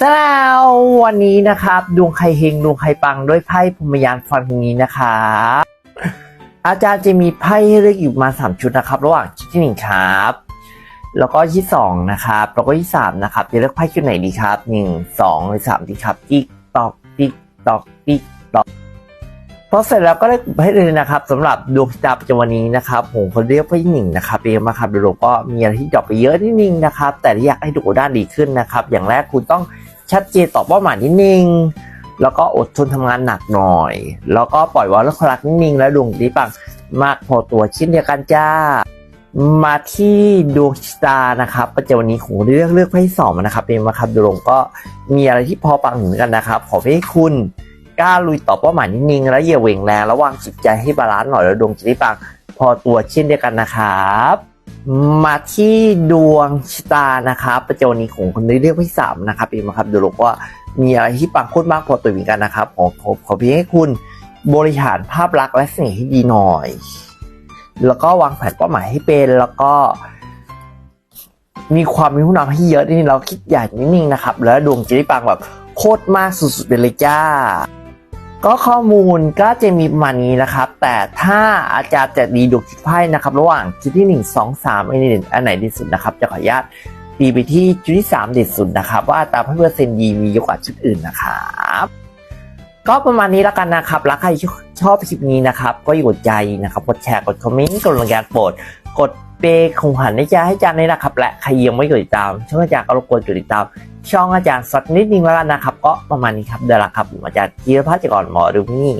สแล้ววันนี้นะครับดวงใครเฮงดวงใครปังด้วยไพ่พรมยานฟันนี้นะครับอาจารย์จะมีไพ่ให้เลือกอยู่มาสามชุดนะครับ ระหว่างชุดที่หนึ่งครับ แล้วก็ที่สองนะครับแล้วก็ที่สามนะครับจะเลือกไพ่ชุดไหนดีครับหนึ่งสองหรือสามดีครับติ๊กตอกติ๊กตอกติ๊กตอกพอเสร็จแล้วก็ได้ให้เลยนะครับสำหรับดวงชะตาประจำวันนี้นะครับ ผมคนเรียกไพ่หนึ่งนะครับเรียกมาครับโดยรวมก็มีอะไรที่ดรอปไปเยอะนิดนึงนะครับ แต่ที่อยากให้ดูด้านดีขึ้นนะครับ อย่างแรกคุณต้อง ชัดเจนต่อเป้าหมายนิดนึงแล้วก็อดทนทำงานหนักหน่อย แล้วก็ปล่อยวางเรื่องความรักนิ่งๆแล้วดวงดีปังมากพอตัวเช่นเดียวกันจ้า มาที่ดวงชะตานะครับประจำวันนี้ของเลือกเลือกไพ่สองนะครับเป็นมาครับดวงก็มีอะไรที่พอปังเหมือนกันนะครับ ขอให้คุณกล้าลุยต่อเป้าหมายนิ่งๆแล้วอย่าเหว่งแรงระวางจิตใจให้บาลานซ์หน่อยแล้วดวงจะได้ปังพอตัวเช่นเดียวกันนะครับ มาที่ดวงชะตานะครับประจำวันนี้ของคนที่เรียกที่สามนะครับเองนะครับดูลกว่ามีอะไรที่ปังโคตรมากพอตัวเหมือนกันนะครับขอขอขอเพียงให้คุณบริหารภาพลักษณ์และเสน่ห์ให้ดีหน่อย แล้วก็วางแผนเป้าหมายให้เป็นแล้วก็ มีความมีผู้นำให้เยอะนี่เราคิดใหญ่นิ่งนะครับ แล้วดวงจะได้ปังแบบโคตรมากสุดๆไปเลยจ้า ก็ข้อมูลก็จะมีประมาณนี้นะครับ แต่ถ้าอาจารย์จะดีดวงจุดไพ่นะครับ ระหว่างจุดที่ 1 2 3อันไหนอันไหนดีสุดนะครับ จะขออนุญาตตีไปที่จุดที่ 3 เด็ดสุดนะครับ ว่าตราเปอร์เซนต์ดีมีเยอะกว่าจุดอื่นนะครับก็ประมาณนี้แล้วกันนะครับแล้วใครชอบคลิปนี้นะครับ ก็อย่ากดใจนะครับ กดแชร์ กดคอมเมนต์ กดลังการโปรด กด เปย์ของหันให้จาให้จานเลยนะครับ และใครยังไม่กดติดตาม ช่องอาจารย์ก็รบกวนกดติดตาม ช่องอาจารย์สักนิดนึงแล้วกันนะครับ ก็ประมาณนี้ครับเดี๋ยวละครับผมอาจารย์จีรพัฒน์จากก่อนหมอดูนี่